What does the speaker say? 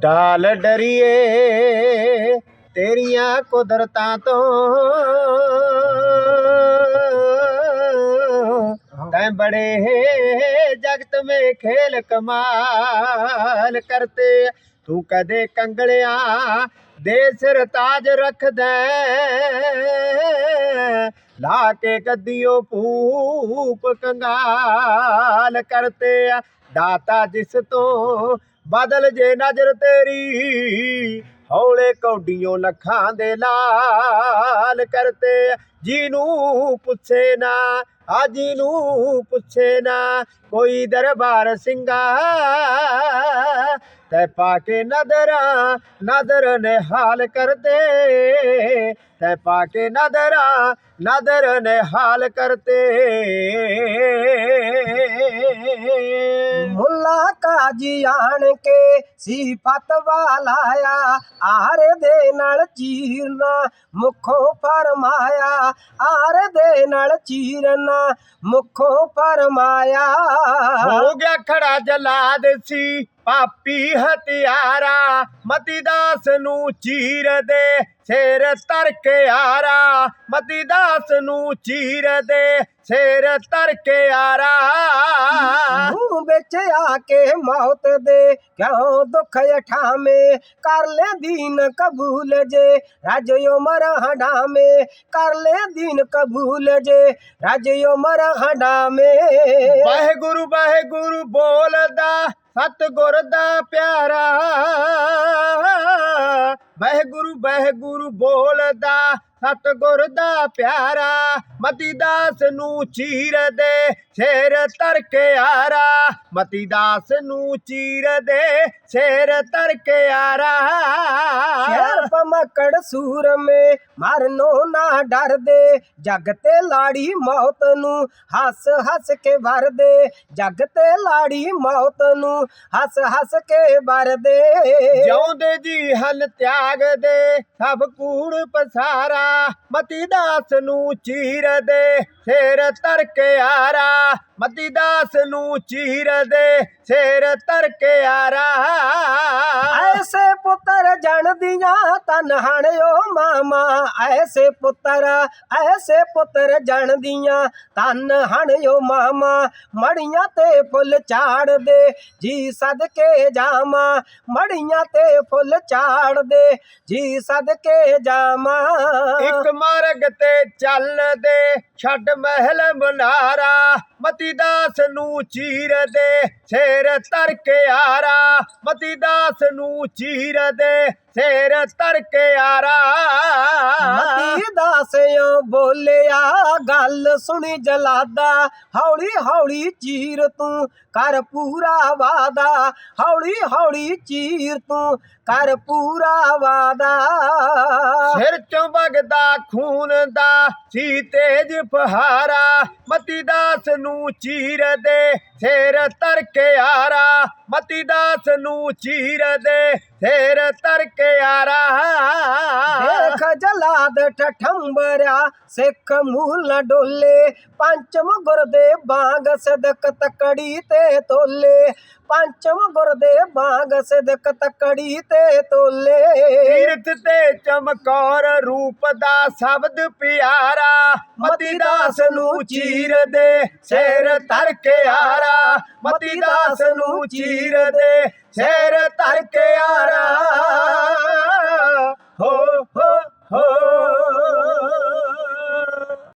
ਡਾਲ ਡਰੀਏ ਤੇਰੀਆਂ ਕੁਦਰਤਾਂ ਤੋਂ। ਤੈਂ ਬੜੇ ਜਗਤ ਮੇ ਖੇਲ ਕਮਾਲ ਕਰਤੇ ਤੂੰ ਕਦੇ ਕੰਗਲਿਆਂ ਦੇ ਸਿਰ ਤਾਜ ਰੱਖਦਾ ਲਾ ਕੇ ਗੱਦੀਓ ਭੂਪ ਕੰਗਾਲ ਕਰਤੇ ਦਾਤਾ ਜਿਸ ਤੋਂ ਬਦਲ ਜੇ ਨਜ਼ਰ ਤੇਰੀ, ਹੌਲੇ ਕੌਡੀਆਂ ਲੱਖਾਂ ਦੇ ਲਾਲ ਕਰਤੇ। ਜੀ ਨੂੰ ਪੁੱਛੇ ਨਾ ਆ ਨੂੰ ਪੁੱਛੇ ਨਾ, ਕੋਈ ਦਰਬਾਰ ਸਿੰਘਾ ਤੈ ਪਾ ਕੇ ਨਦਰਾਂ, ਨਦਰ ਨੇ ਹਾਲ ਕਰਦੇ ਤੈ ਪਾ ਕੇ ਨਦਰਾਂ, ਨਦਰ ਨੇ ਹਾਲ ਕਰਤੇ। ਮੁੱਲਾ ਕਾਜੀ ਆਣ ਕੇ ਸੀ ਸਿਫਤ ਵਾਲਾਇਆ ਆਰ ਦੇ ਨਾਲ ਚੀਰਨਾ ਮੁਖੋਂ ਫਰਮਾਇਆ। ਆਰ ਦੇ ਨਾਲ ਚੀਰਨਾ ਮੁਖੋਂ ਫਰਮਾਇਆ। ਹੋ ਗਿਆ ਖੜਾ ਜਲਾਦ ਸੀ। ਪਾਪੀ ਹਥਿਆਰਾ ਮਤੀ ਦਾਸ ਨੂੰ ਚੀਰ ਦੇ ਸਿਰ ਤਰ ਕੇ ਆਰਾ। ਮਤੀ ਦਾਸ ਨੂੰ ਚੀਰ ਦੇ ਸਿਰ ਤਰ ਕੇ ਆਰਾ। ਮੂੰਹ ਵਿੱਚ ਆ ਕੇ ਮੌਤ ਦੇ ਕਿਉਂ ਦੁੱਖ ਉਠਾਵੇਂ? ਕਰ ਲੈ ਦੀਨ ਕਬੂਲ ਜੇ ਰਾਜ ਉਮਰ ਹਡਾਵੇਂ। ਕਰ ਲੈ ਦੀਨ ਕਬੂਲ ਜੇ ਰਾਜ ਉਮਰ ਹਡਾਵੇਂ। ਵਾਹਿਗੁਰੂ ਵਾਹਿਗੁਰੂ ਬੋਲਦਾ ਸਤਿਗੁਰ ਦਾ ਪਿਆਰਾ। ਵਾਹਿਗੁਰੂ ਵਾਹਿਗੁਰੂ ਬੋਲਦਾ। ਸਤਿਗੁਰ ਦਾ ਪਿਆਰਾ ਮਤੀ ਦਾਸ ਨੂੰ ਚੀਰ ਦੇ ਸ਼ੇਰ ਤਰ ਕੇ ਆਰਾ। ਮਤੀ ਦਾਸ ਨੂੰ ਚੀਰ ਦੇ ਸ਼ੇਰ ਤਰ ਕੇ ਆਰਾ। ਸ਼ਹਿਰ ਪਮਕੜ ਸੂਰ ਮੇ ਮਰਨੋ ਨਾ ਡਰਦੇ। ਜਗ ਤੇ ਲਾੜੀ ਮੌਤ ਨੂੰ ਹੱਸ ਹੱਸ ਕੇ ਵਰਦੇ। ਜਗ ਤੇ ਲਾੜੀ ਮੌਤ ਨੂੰ ਹੱਸ ਹੱਸ ਕੇ ਵਰਦੇ। ਜਿਉਂਦੇ ਜੀ ਹਲ ਤਿਆਗ ਦੇ ਸਭ ਕੂੜ ਪਸਾਰਾ। ਮਤੀ ਦਾਸ ਨੂੰ ਚੀਰ ਦੇ ਸਿਰ ਤਰ ਕੇ ਆਰਾ। ਮਤੀ ਦਾਸ ਨੂੰ ਚੀਰ ਦੇ ਸਿਰ ਤਰ ਕੇ ਆਰਾ। ਐਸੇ ਪੁੱਤਰ ਜਣਦੀਆਂ ਤਨ ਹਣਿਓ ਮਾਮਾ। ਐਸੇ ਪੁੱਤਰ ਐਸੇ ਪੁੱਤਰ ਜਣਦੀਆਂ ਤਨ ਹਣਿਓ ਮਾਮਾ। ਮੜੀਆਂ ਤੇ ਫੁੱਲ ਚਾੜ ਦੇ ਜੀ ਸਦਕੇ ਜਾਮਾ ਮੜੀਆਂ ਤੇ ਫੁੱਲ ਚਾੜ ਦੇ ਜੀ ਸਦਕੇ ਜਾਮਾ ਇੱਕ ਮਾਰਗ ਤੇ ਚੱਲਦੇ ਛੱਡ ਮਹਿਲ ਬਨਾਰਾ ਮਤੀ ਦਾਸ ਨੂੰ ਚੀਰ ਦੇ ਸਿਰ ਤਰ ਕੇ ਆਰਾ ਮਤੀ ਦਾਸ ਨੂੰ ਚੀਰ ਦੇ ਸਿਰ ਤਰ ਕੇ ਆਰਾ। ਮਤੀ ਦਾਸਿਓ ਬੋਲਿਆ ਗੱਲ ਸੁਣੀ ਜਲਾਦਾ ਹੌਲੀ ਹੌਲੀ ਚੀਰ ਤੂੰ ਕਰ ਪੂਰਾ ਵਾਦਾ ਹੌਲੀ ਹੌਲੀ ਚੀਰ ਤੂੰ ਕਰ ਪੂਰਾ ਵਾਦਾ। ਸਿਰ ਚੋਂ ਵਗਦਾ ਖੂਨ ਦਾ ਸੀ ਤੇਜ ਫਹਾਰਾ। ਮਤੀ ਦਾਸ ਨੂੰ ਚੀਰ ਦੇ ਸਿਰ ਤਰ ਕੇ ਆਰਾ। ਮਤੀ ਦਾਸ ਨੂੰ ਚੀਰ ਦੇ ਸਿਰ ਤਰ ਕੇ ਆਰਾ ਦੇਖ ਜਲਾਦ ਠਠੰਬਰਿਆ ਸਿੱਖ ਮੂਲ ਡੋਲੇ ਪੰਚਮ ਗੁਰ ਦੇ ਬਾਗ ਸਦਕ ਤਕੜੀ ਤੇ ਤੋਲੇ। ਪੰਚਮ ਗੁਰ ਦੇ ਬਾਗ ਸਦਕ ਤਕੜੀ ਤੇ ਤੋਲੇ। ਤੀਰਥ ਤੇ ਚਮਕੌਰ ਰੂਪ ਦਾ ਸ਼ਬਦ ਪਿਆਰਾ। ਮਤੀ ਦਾਸ ਨੂੰ ਚੀਰ ਦੇ ਸਿਰ ਤਰ ਕੇ ਆਰਾ ਮਤੀ ਦਾਸ ਨੂੰ ਚੀਰ ਦੇ ਸਿਰ যারা